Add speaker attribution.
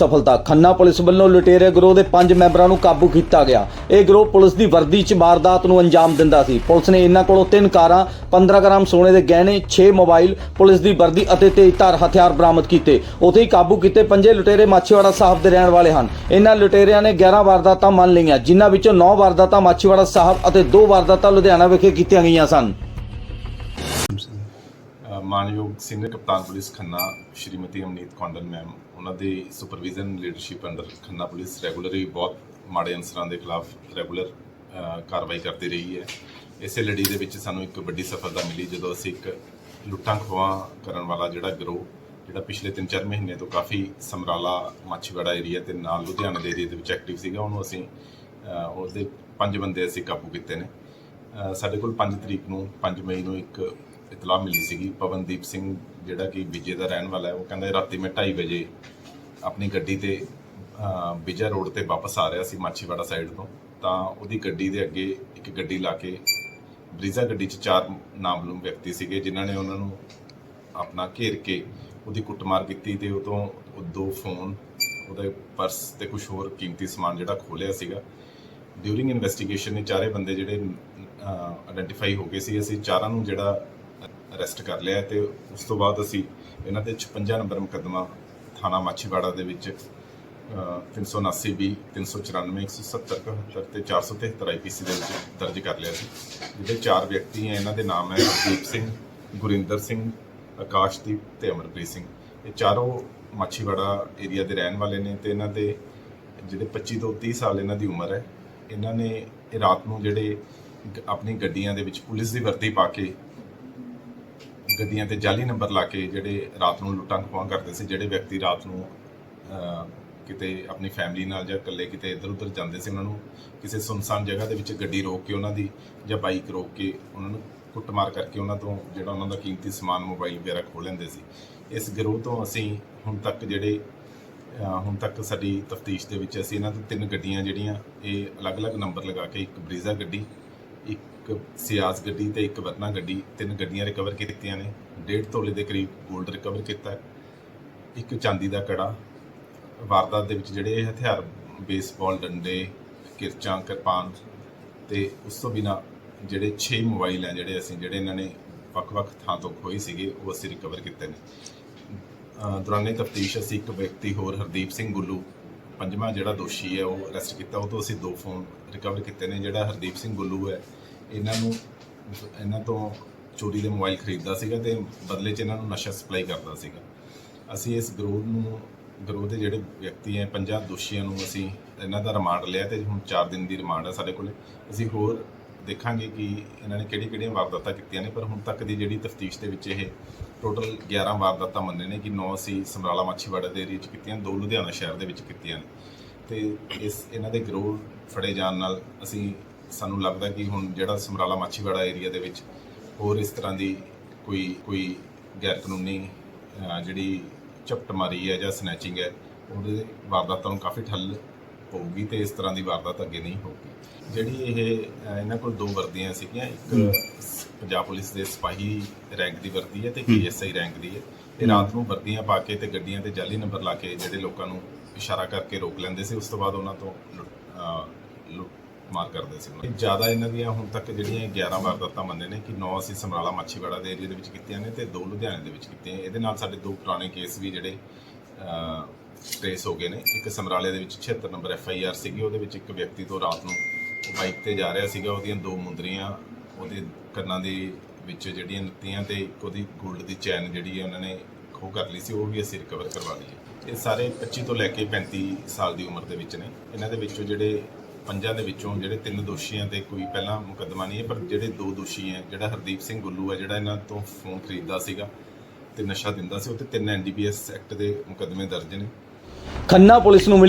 Speaker 1: ਸਫਲਤਾ। ਖੰਨਾ ਪੁਲਿਸ ਵੱਲੋਂ ਲੁਟੇਰੇ ਗਰੋਹ ਦੇ 5 ਮੈਂਬਰਾਂ ਨੂੰ ਕਾਬੂ ਕੀਤਾ ਗਿਆ। ਇਹ ਗਰੋਹ ਪੁਲਿਸ ਦੀ ਵਰਦੀ 'ਚ ਵਾਰਦਾਤ ਨੂੰ ਅੰਜਾਮ ਦਿੰਦਾ ਸੀ। ਪੁਲਿਸ ਨੇ ਇਹਨਾਂ ਕੋਲੋਂ 3 ਕਾਰਾਂ 15 ਗ੍ਰਾਮ ਸੋਨੇ ਦੇ ਗਹਿਣੇ 6 ਮੋਬਾਈਲ, ਪੁਲਿਸ ਦੀ ਵਰਦੀ ਅਤੇ ਤੇਜ਼ਧਾਰ ਹਥਿਆਰ ਬਰਾਮਦ ਕੀਤੇ। ਉੱਥੇ ਹੀ ਕਾਬੂ ਕੀਤੇ ਪੰਜੇ ਲੁਟੇਰੇ ਮਾਛੀਵਾੜਾ ਸਾਹਿਬ ਦੇ ਰਹਿਣ ਵਾਲੇ ਹਨ। ਇਹਨਾਂ ਲੁਟੇਰਿਆਂ ਨੇ 11 ਵਾਰਦਾਤਾਂ ਮੰਨ ਲਈਆਂ, ਜਿਨ੍ਹਾਂ ਵਿੱਚੋਂ 9 ਵਾਰਦਾਤਾਂ ਮਾਛੀਵਾੜਾ ਸਾਹਿਬ ਅਤੇ 2 ਵਾਰਦਾਤਾਂ ਲੁਧਿਆਣਾ ਵਿਖੇ ਕੀਤੀਆਂ ਗਈਆਂ ਸਨ।
Speaker 2: ਮਾਨਯੋਗ ਸੀਨੀਅਰ ਕਪਤਾਨ ਪੁਲਿਸ ਖੰਨਾ ਸ਼੍ਰੀਮਤੀ ਅਮਨੀਤ ਕੌਂਡਲ ਮੈਮ ਉਹਨਾਂ ਦੇ supervision leadership under Khanna police regularly ਬਹੁਤ ਮਾੜੇ ਅਨਸਰਾਂ ਦੇ ਖਿਲਾਫ ਰੈਗੂਲਰ ਕਾਰਵਾਈ ਕਰਦੀ ਰਹੀ ਹੈ। ਇਸੇ ਲੜੀ ਦੇ ਵਿੱਚ ਸਾਨੂੰ ਇੱਕ ਵੱਡੀ ਸਫਲਤਾ ਮਿਲੀ ਜਦੋਂ ਅਸੀਂ ਇੱਕ ਲੁੱਟਾਂ ਖੋਹਾਂ ਕਰਨ ਵਾਲਾ ਜਿਹੜਾ ਗਰੋਹ ਜਿਹੜਾ ਪਿਛਲੇ 3-4 ਮਹੀਨੇ ਤੋਂ ਕਾਫੀ ਸਮਰਾਲਾ ਮਾਛੀਵਾੜਾ ਏਰੀਆ ਤੇ ਨਾਲ ਲੁਧਿਆਣਾ ਦੇ ਏਰੀਆ ਦੇ ਵਿੱਚ ਐਕਟਿਵ ਸੀਗਾ ਉਹਨੂੰ ਅਸੀਂ ਅ, ਉਹਦੇ ਪੰਜ ਬੰਦੇ ਅਸੀਂ ਕਾਬੂ ਕੀਤੇ ਨੇ। ਸਾਡੇ ਕੋਲ 5 ਤਰੀਕ ਨੂੰ 5 ਮਈ ਨੂੰ ਇੱਕ ਇਤਲਾਹ ਮਿਲੀ ਸੀਗੀ। ਪਵਨਦੀਪ ਸਿੰਘ ਜਿਹੜਾ ਕਿ ਵਿਜੇ ਦਾ ਰਹਿਣ ਵਾਲਾ ਹੈ ਉਹ ਕਹਿੰਦਾ ਰਾਤੀ ਮੈਂ 2:30 ਵਜੇ ਆਪਣੀ ਗੱਡੀ ਤੇ ਅ, ਰੋਡ ਤੇ ਵਾਪਸ ਆ ਰਿਹਾ ਸੀ ਮਾਛੀਵਾੜਾ ਸਾਈਡ ਤੋਂ। ਤਾਂ ਉਹਦੀ ਗੱਡੀ ਦੇ ਅੱਗੇ ਇੱਕ ਗੱਡੀ ਲਾ ਕੇ ਬਰੀਜ਼ਾ ਗੱਡੀ 'ਚ ਚਾਰ ਨਾਮਲੂਮ ਵਿਅਕਤੀ ਸੀਗੇ ਜਿਨ੍ਹਾਂ ਨੇ ਉਹਨਾਂ ਨੂੰ ਆਪਣਾ ਘੇਰ ਕੇ ਉਹਦੀ ਕੁੱਟਮਾਰ ਕੀਤੀ ਤੇ ਉਹ ਤੋਂ ਦੋ ਫੋਨ ਉਹਦੇ ਪਰਸ ਤੇ ਕੁਝ ਹੋਰ ਕੀਮਤੀ ਸਮਾਨ ਜਿਹੜਾ ਖੋਲਿਆ ਸੀਗਾ। ਡਿਊਰਿੰਗ ਇਨਵੈਸਟੀਗੇਸ਼ਨ ਨੇ ਚਾਰੇ ਬੰਦੇ ਜਿਹੜੇ ਆਇਡੈਂਟੀਫਾਈ ਹੋ ਗਏ ਸੀ। ਅਸੀਂ ਚਾਰਾਂ ਨੂੰ ਜਿਹੜਾ ਅਰੈਸਟ ਕਰ ਲਿਆ ਤੇ ਉਸ ਤੋਂ ਬਾਅਦ ਅਸੀਂ ਇਹਨਾਂ ਤੇ 56 ਨੰਬਰ ਮੁਕੱਦਮਾ ਥਾਣਾ ਮਾਛੀਵਾੜਾ ਦੇ ਵਿੱਚ ਅ, 379 ਬੀ 394 170 71 ਤੇ 473 ਆਈਪੀਸੀ ਦੇ ਵਿੱਚ ਦਰਜ ਕਰ ਲਿਆ ਸੀ। ਜਿਹੜੇ ਚਾਰ ਵਿਅਕਤੀ ਹੈ ਇਹਨਾਂ ਦੇ ਨਾਮ ਹੈ ਦੀਪ ਸਿੰਘ ਗੁਰਿੰਦਰ ਸਿੰਘ ਆਕਾਸ਼ਦੀਪ ਤੇ ਅਮਰਪ੍ਰੀਤ ਸਿੰਘ। ਇਹ ਚਾਰੋਂ ਮਾਛੀਵਾੜਾ ਏਰੀਆ ਦੇ ਰਹਿਣ ਵਾਲੇ ਨੇ ਤੇ ਇਹਨਾਂ ਦੇ ਜਿਹੜੇ 25 ਤੋਂ 30 ਸਾਲ ਇਹਨਾਂ ਦੀ ਉਮਰ ਹੈ ਇਹਨਾਂ ਨੇ ਇਹ ਰਾਤ ਨੂੰ ਜਿਹੜੇ ਆਪਣੀ ਗੱਡੀਆਂ ਦੇ ਵਿੱਚ ਪੁਲਿਸ ਦੀ ਵਰਦੀ ਪਾ ਕੇ ਗੱਡੀਆਂ ਤੇ ਜਾਲੀ ਨੰਬਰ ਲਾ ਕੇ ਜਿਹੜੇ ਰਾਤ ਨੂੰ ਲੁੱਟਾਂ ਖੋਹਾਂ ਕਰਦੇ ਸੀ, ਜਿਹੜੇ ਵਿਅਕਤੀ ਰਾਤ ਨੂੰ ਕਿਤੇ ਆਪਣੀ ਫੈਮਿਲੀ ਨਾਲ ਜਾਂ ਇਕੱਲੇ ਕਿਤੇ ਇੱਧਰ ਉੱਧਰ ਜਾਂਦੇ ਸੀ, ਉਹਨਾਂ ਨੂੰ ਕਿਸੇ ਸੁਨਸਾਨ ਜਗ੍ਹਾ ਦੇ ਵਿੱਚ ਗੱਡੀ ਰੋਕ ਕੇ ਉਹਨਾਂ ਦੀ ਜਾਂ ਬਾਈਕ ਰੋਕ ਕੇ ਉਹਨਾਂ ਨੂੰ ਕੁੱਟਮਾਰ ਕਰਕੇ ਉਹਨਾਂ ਤੋਂ ਜਿਹੜਾ ਉਹਨਾਂ ਦਾ ਕੀਮਤੀ ਸਮਾਨ ਮੋਬਾਈਲ ਵਗੈਰਾ ਖੋਹ ਲੈਂਦੇ ਸੀ। ਇਸ ਗਿਰੋਹ ਤੋਂ ਅਸੀਂ ਹੁਣ ਤੱਕ ਜਿਹੜੇ ਹੁਣ ਤੱਕ ਸਾਡੀ ਤਫਤੀਸ਼ ਦੇ ਵਿੱਚ ਅਸੀਂ ਇਹਨਾਂ ਤੋਂ ਤਿੰਨ ਗੱਡੀਆਂ ਜਿਹੜੀਆਂ, ਇਹ ਅਲੱਗ-ਅਲੱਗ ਨੰਬਰ ਲਗਾ ਕੇ ਇੱਕ ਬਰੀਜ਼ਾ ਗੱਡੀ ਇੱਕ ਸਿਆਸ ਗੱਡੀ ਤੇ ਇੱਕ ਵਰਨਾ ਗੱਡੀ, ਤਿੰਨ ਗੱਡੀਆਂ ਰਿਕਵਰ ਕੀਤੀਆਂ ਨੇ। ਡੇਢ ਤੋਲੇ ਦੇ ਕਰੀਬ 골ਡ ਰਿਕਵਰ ਕੀਤਾ ਇੱਕ ਚਾਂਦੀ ਦਾ ਕੜਾ। ਵਾਰਦਾਤ ਦੇ ਵਿੱਚ ਜਿਹੜੇ ਇਹ ਹਥਿਆਰ ਬੇਸਬਾਲ ਡੰਡੇ, ਕਿਰਚਾਂ, ਕਿਰਪਾਨ ਤੇ ਉਸ ਤੋਂ ਬਿਨਾ ਜਿਹੜੇ 6 ਮੋਬਾਈਲ ਹੈ ਜਿਹੜੇ ਅਸੀਂ, ਜਿਹੜੇ ਇਹਨਾਂ ਨੇ ਵੱਖ-ਵੱਖ ਥਾਂ ਤੋਂ ਖੋਏ ਸੀਗੇ, ਉਹ ਅਸੀਂ ਰਿਕਵਰ ਕੀਤੇ ਨੇ। ਦੌਰਾਨੇ ਤਫਤੀਸ਼ ਅਸੀਂ ਇੱਕ ਵਿਅਕਤੀ ਹੋਰ, ਹਰਦੀਪ ਸਿੰਘ ਗੁੱਲੂ ਪੰਜਵਾਂ ਜਿਹੜਾ ਦੋਸ਼ੀ ਹੈ, ਉਹ ਅਰੈਸਟ ਕੀਤਾ, ਉਹ ਤੋਂ ਅਸੀਂ ਦੋ ਫੋਨ ਰਿਕਵਰ ਕੀਤੇ ਨੇ, ਜਿਹੜਾ ਹਰਦੀਪ ਸਿੰਘ ਗੁੱਲੂ ਹੈ। ਇਹਨਾਂ ਨੂੰ, ਇਹਨਾਂ ਤੋਂ ਚੋਰੀ ਦੇ ਮੋਬਾਈਲ ਖਰੀਦਦਾ ਸੀਗਾ ਤੇ ਬਦਲੇ 'ਚ ਇਹਨਾਂ ਨੂੰ ਨਸ਼ਾ ਸਪਲਾਈ ਕਰਦਾ ਸੀਗਾ। ਅਸੀਂ ਇਸ ਗਰੋਹ ਨੂੰ, ਗਰੋਹ ਦੇ ਜਿਹੜੇ ਵਿਅਕਤੀ ਹੈ 50 ਦੋਸ਼ੀਆਂ ਨੂੰ ਅਸੀਂ ਇਹਨਾਂ ਦਾ ਰਿਮਾਂਡ ਲਿਆ ਤੇ ਹੁਣ 4 ਦਿਨ ਦੀ ਰਿਮਾਂਡ ਹੈ ਸਾਡੇ ਕੋਲੇ। ਅਸੀਂ ਹੋਰ ਦੇਖਾਂਗੇ ਕਿ ਇਹਨਾਂ ਨੇ ਕਿਹੜੀ ਕਿਹੜੀਆਂ ਵਾਰਦਾਤਾਂ ਕੀਤੀਆਂ ਨੇ ਪਰ ਹੁਣ ਤੱਕ ਦੀ ਜਿਹੜੀ ਤਫਤੀਸ਼ ਦੇ ਵਿੱਚ ਇਹ ਟੋਟਲ 11 ਵਾਰਦਾਤਾਂ ਮੰਨੇ ਨੇ ਕਿ 9 ਅਸੀਂ ਸਮਰਾਲਾ ਮਾਛੀਵਾੜਾ ਦੇ ਏਰੀਆ 'ਚ ਕੀਤੀਆਂ ਦੋ ਲੁਧਿਆਣਾ ਸ਼ਹਿਰ ਦੇ ਵਿੱਚ ਕੀਤੀਆਂ ਨੇ। ਤੇ ਇਸ ਇਹਨਾਂ ਦੇ ਗਰੋਹ ਫੜੇ ਜਾਣ ਨਾਲ ਅਸੀਂ ਸਾਨੂੰ ਲੱਗਦਾ ਕਿ ਹੁਣ ਜਿਹੜਾ ਸਮਰਾਲਾ ਮਾਛੀਵਾੜਾ ਏਰੀਆ ਦੇ ਵਿੱਚ ਹੋਰ ਇਸ ਤਰ੍ਹਾਂ ਦੀ ਕੋਈ ਕੋਈ ਗੈਰ ਕਾਨੂੰਨੀ ਅਹ, ਜਿਹੜੀ ਝਪਟਮਾਰੀ ਹੈ ਜਾਂ ਸਨੈਚਿੰਗ ਹੈ ਉਹਦੇ ਵਾਰਦਾਤਾਂ ਨੂੰ ਕਾਫੀ ਠੱਲ ਪਊਗੀ ਤੇ ਇਸ ਤਰ੍ਹਾਂ ਦੀ ਵਾਰਦਾਤ ਅੱਗੇ ਨਹੀਂ ਹੋਊਗੀ। ਜਿਹੜੀ ਇਹ ਇਹਨਾਂ ਕੋਲ ਦੋ ਵਰਦੀਆਂ ਸੀਗੀਆਂ ਇੱਕ ਪੰਜਾਬ ਪੁਲਿਸ ਦੇ ਸਿਪਾਹੀ ਰੈਂਕ ਦੀ ਵਰਦੀ ਹੈ ਤੇ ਇੱਕ ਐਸਆਈ ਰੈਂਕ ਦੀ ਹੈ। ਇਹ ਰਾਤ ਨੂੰ ਵਰਦੀਆਂ ਪਾ ਕੇ ਤੇ ਗੱਡੀਆਂ ਤੇ ਜਾਲੀ ਨੰਬਰ ਲਾ ਕੇ ਜਿਹੜੇ ਲੋਕਾਂ ਨੂੰ ਇਸ਼ਾਰਾ ਕਰਕੇ ਰੋਕ ਲੈਂਦੇ ਸੀ ਉਸ ਤੋਂ ਬਾਅਦ ਉਹਨਾਂ ਤੋਂ ਲੁੱਟ- ਮਾਰ ਕਰਦੇ ਸੀ ਜ਼ਿਆਦਾ ਇਹਨਾਂ ਦੀਆਂ ਹੁਣ ਤੱਕ ਜਿਹੜੀਆਂ 11 ਵਾਰਦਾਤਾਂ ਮੰਨੇ ਨੇ ਕਿ 9 ਅਸੀਂ ਸਮਰਾਲਾ ਮਾਛੀਵਾੜਾ ਦੇ ਏਰੀਆ ਦੇ ਵਿੱਚ ਕੀਤੀਆਂ ਨੇ ਤੇ ਦੋ ਲੁਧਿਆਣੇ ਦੇ ਵਿੱਚ ਕੀਤੀਆਂ ਇਹਦੇ ਨਾਲ ਸਾਡੇ ਦੋ ਪੁਰਾਣੇ ਕੇਸ ਵੀ ਜਿਹੜੇ ਟ੍ਰੇਸ ਹੋ ਗਏ ਨੇ। ਇੱਕ ਸਮਰਾਲੇ ਦੇ ਵਿੱਚ 76 ਨੰਬਰ ਐਫ ਆਈ ਆਰ ਸੀਗੀ, ਉਹਦੇ ਵਿੱਚ ਇੱਕ ਵਿਅਕਤੀ ਤੋਂ ਰਾਤ ਨੂੰ ਉਹ ਬਾਈਕ ਤੇ ਜਾ ਰਿਹਾ ਸੀਗਾ। ਉਹਦੀਆਂ ਦੋ ਮੁੰਦਰੀਆਂ, ਉਹਦੇ ਕੰਨਾਂ ਦੇ ਵਿੱਚ ਜਿਹੜੀਆਂ ਨੱਤੀਆਂ ਤੇ ਇੱਕ ਉਹਦੀ 골ਡ ਦੀ ਚੈਨ ਜਿਹੜੀ ਹੈ ਉਹਨਾਂ ਨੇ ਖੋਹ ਕਰ ਲਈ ਸੀ, ਉਹ ਵੀ ਅਸੀਂ ਰਿਕਵਰ ਕਰਵਾ ਲਈ ਹੈ। ਇਹ ਸਾਰੇ 25 ਤੋਂ ਲੈ ਕੇ 35 ਸਾਲ ਦੀ ਉਮਰ ਦੇ ਵਿੱਚ ਨੇ। ਇਹਨਾਂ ਦੇ ਵਿੱਚੋਂ ਜਿਹੜੇ ਪੰਜਾਂ ਦੇ ਵਿੱਚੋਂ ਜਿਹੜੇ ਤਿੰਨ ਦੋਸ਼ੀਆਂ ਤੇ ਕੋਈ ਪਹਿਲਾਂ ਮੁਕੱਦਮਾ ਨਹੀਂ ਹੈ, ਪਰ ਜਿਹੜੇ ਦੋ ਦੋਸ਼ੀ ਹੈ, ਜਿਹੜਾ ਹਰਦੀਪ ਸਿੰਘ ਗੁੱਲੂ ਹੈ, ਜਿਹੜਾ ਇਹਨਾਂ ਤੋਂ ਫੋਨ ਖਰੀਦਦਾ ਸੀਗਾ ਤੇ ਨਸ਼ਾ ਦਿੰਦਾ ਸੀ, ਉਹ ਤੇ ਤਿੰਨ ਐਨਡੀਪੀਐਸ ਐਕਟ ਦੇ ਮੁਕੱਦਮੇ ਦਰਜ ਨੇ।
Speaker 1: ਖੰਨਾ ਪੁਲਿਸ ਨੂੰ ਮਿਲੀ